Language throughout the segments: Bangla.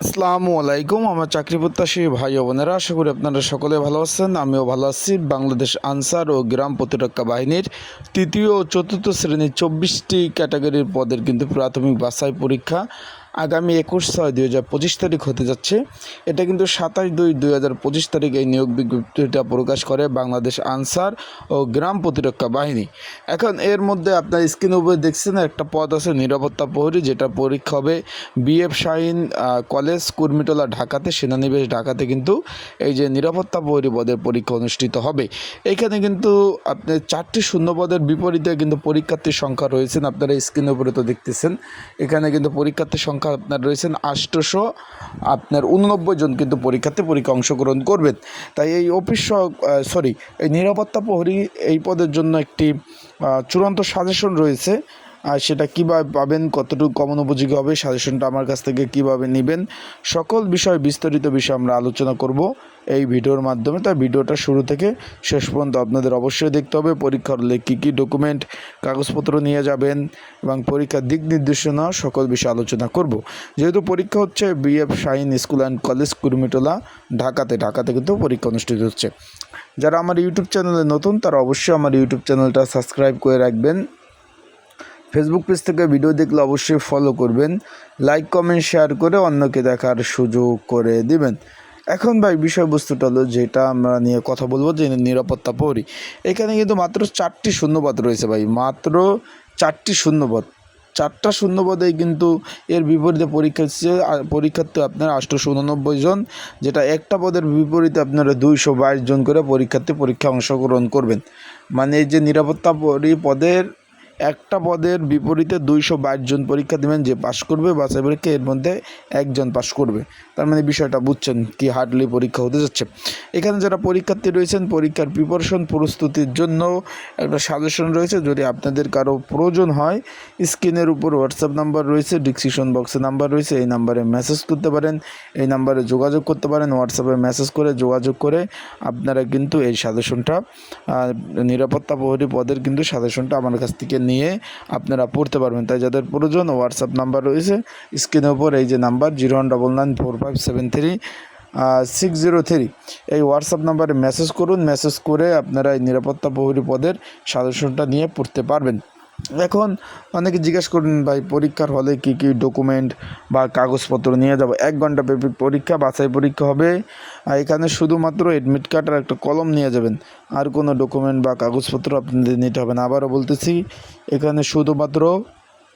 আসসালামু আলাইকুম, আমার চাকরি প্রত্যাশী ভাই বোনেরা, আশা করি আপনারা সকলে ভালো আছেন, আমিও ভালো আছি। বাংলাদেশ আনসার ও গ্রাম প্রতিরক্ষা বাহিনীর তৃতীয় ও চতুর্থ শ্রেণির চব্বিশটি ক্যাটাগরির পদের কিন্তু প্রাথমিক বাছাই পরীক্ষা আগামী একুশ ছয় দুই হাজার পঁচিশ তারিখ হতে যাচ্ছে। এটা কিন্তু সাতাশ দুই দুই হাজার পঁচিশ তারিখ এই নিয়োগ বিজ্ঞপ্তিটা প্রকাশ করে বাংলাদেশ আনসার ও গ্রাম প্রতিরক্ষা বাহিনী। এখন এর মধ্যে আপনার স্ক্রিন উপরে দেখছেন একটা পদ আছে নিরাপত্তা প্রহরী, যেটা পরীক্ষা হবে বিএফ শাহিন কলেজ, কুর্মিটোলা, ঢাকাতে সেনানিবেশ ঢাকাতে কিন্তু এই যে নিরাপত্তা প্রহরী পদের পরীক্ষা অনুষ্ঠিত হবে। এখানে কিন্তু আপনি চারটি শূন্য পদের বিপরীতে কিন্তু পরীক্ষার্থীর সংখ্যা রয়েছেন আপনারা স্ক্রিনের উপরে তো দেখতেছেন। এখানে কিন্তু পরীক্ষার্থীর সংখ্যা আপনার রয়েছেন আষ্টশো আপনার উননব্বই জন কিন্তু পরীক্ষাতে পরীক্ষা অংশগ্রহণ করবেন। তাই এই অফিস সরি এই নিরাপত্তা প্রহরী এই পদের জন্য একটি চূড়ান্ত সাজেশন রয়েছে। আর সেটা কীভাবে পাবেন, কতটুকু কমন উপযোগী হবে সাজেশনটা আমার কাছ থেকে কীভাবে নেবেন, সকল বিষয়, বিস্তারিত বিষয় আমরা আলোচনা করব এই ভিডিওর মাধ্যমে। তাই ভিডিওটা শুরু থেকে শেষ পর্যন্ত আপনাদের অবশ্যই দেখতে হবে, পরীক্ষার হলে কী কী ডকুমেন্ট কাগজপত্র নিয়ে যাবেন এবং পরীক্ষার দিক নির্দেশনা, সকল বিষয়ে আলোচনা করব। যেহেতু পরীক্ষা হচ্ছে BF Shaheen school and college Kurmitola ঢাকাতে ঢাকাতে কিন্তু পরীক্ষা অনুষ্ঠিত হচ্ছে। যারা আমার ইউটিউব চ্যানেলে নতুন, তারা অবশ্যই আমার ইউটিউব চ্যানেলটা সাবস্ক্রাইব করে রাখবেন। ফেসবুক পেজ থেকে ভিডিও দেখলে অবশ্যই ফলো করবেন। লাইক কমেন্ট শেয়ার করে অন্যকে দেখার সুযোগ করে দিবেন। এখন ভাই, বিষয়বস্তুটা হলো যেটা আমরা নিয়ে কথা বলব, যে নিরাপত্তা পরি। এখানে কিন্তু মাত্র চারটি শূন্যপদ রয়েছে ভাই। মাত্র চারটি শূন্যপদ। চারটা শূন্যপদেই কিন্তু এর বিপরীতে পরীক্ষা পরীক্ষার্থী আপনার আটশোশো উননব্বই জন, যেটা একটা পদের বিপরীতে আপনারা দুইশো বাইশ জন করে পরীক্ষার্থী পরীক্ষা অংশগ্রহণ করবেন। মানে এই যে নিরাপত্তা পরি পদের একটা পদের বিপরীতে দুইশো বাইশ জন পরীক্ষা দেবেন যে পাশ করবে বাছাই পরীক্ষা এর মধ্যে একজন পাশ করবে। তার মানে বিষয়টা বুঝছেন কি হার্ডলি পরীক্ষা হতে যাচ্ছে। এখানে যারা পরীক্ষার্থী রয়েছেন, পরীক্ষার প্রিপারেশন প্রস্তুতির জন্য একটা সাজেশন রয়েছে। যদি আপনাদের কারও প্রয়োজন হয়, স্ক্রিনের উপর হোয়াটসঅ্যাপ নাম্বার রয়েছে ডিসক্রিপশন বক্সে নাম্বার রয়েছে, এই নাম্বারে মেসেজ করতে পারেন। এই নাম্বারে যোগাযোগ করতে পারেন হোয়াটসঅ্যাপে মেসেজ করে যোগাযোগ করে আপনারা কিন্তু এই সাজেশনটা নিরাপত্তা প্রহরী পদের কিন্তু সাজেশনটা আমার কাছ থেকে নিয়ে আপনারা পড়তে পারবেন। তাই যাদের প্রয়োজন হোয়াটসঅ্যাপ নাম্বার রয়েছে স্ক্রিনের উপর এই যে number zero one double nine four five seven three six zero three এই হোয়াটসঅ্যাপ নাম্বারে মেসেজ করুন। মেসেজ করে আপনারা এই নিরাপত্তা প্রহরী পদের সাজেশনটা নিয়ে পড়তে পারবেন। এখন অনেকে জিজ্ঞেস করুন ভাই, পরীক্ষার হলে কি কি ডকুমেন্ট বা কাগজপত্র নিয়ে যাব? এক ঘণ্টা ব্যাপী পরীক্ষা, বাছাই পরীক্ষা হবে। আর এখানে শুধুমাত্র অ্যাডমিট কার্ড আর একটা কলম নিয়ে যাবেন। আর কোনো ডকুমেন্ট বা কাগজপত্র আপনাদের নিতে হবে না। আবারও বলতেছি, এখানে শুধুমাত্র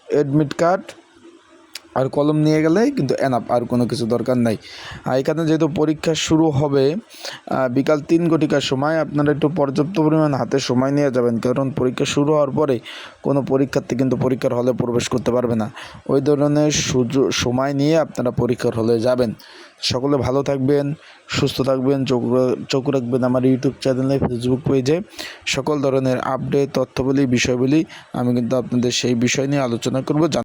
অ্যাডমিট কার্ড আর কলম নিয়ে গেলে কিন্তু এনাফ আর কোনো কিছু দরকার নাই। এখানে যেহেতু পরীক্ষা শুরু হবে বিকাল তিন ঘটিকার সময় আপনারা একটু পর্যাপ্ত পরিমাণ হাতে সময় নিয়ে যাবেন, কারণ পরীক্ষা শুরু হওয়ার পরে কোনো পরীক্ষার্থী কিন্তু পরীক্ষার হলে প্রবেশ করতে পারবে না। ওই ধরনের সুযোগ, সময় নিয়ে আপনারা পরীক্ষার হলে যাবেন। সকলে ভালো থাকবেন, সুস্থ থাকবেন, চোখ চোখ রাখবেন আমার ইউটিউব চ্যানেলে, ফেসবুক পেজে। সকল ধরনের আপডেট তথ্যবলী, বিষয়বলী আমি কিন্তু আপনাদের সেই বিষয় নিয়ে আলোচনা করব।